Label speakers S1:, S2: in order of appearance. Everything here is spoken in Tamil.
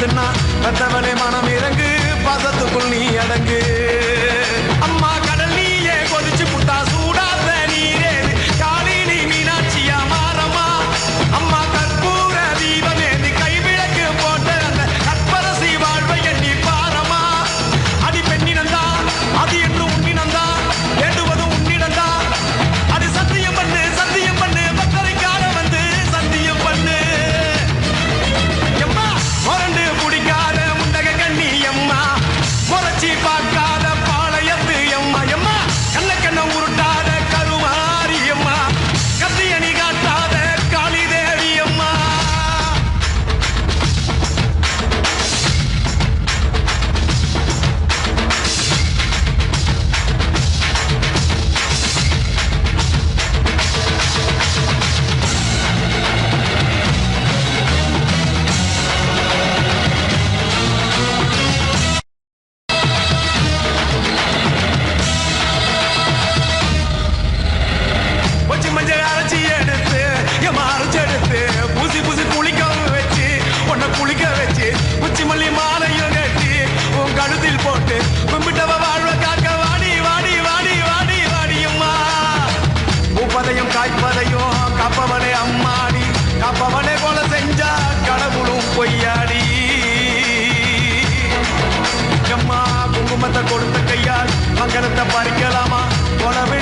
S1: இருக்குதுன்னா பெத்தவனே மனம் கொடுத்த கையால் மங்களத்தை பறிக்கலாமா? கொலவிழி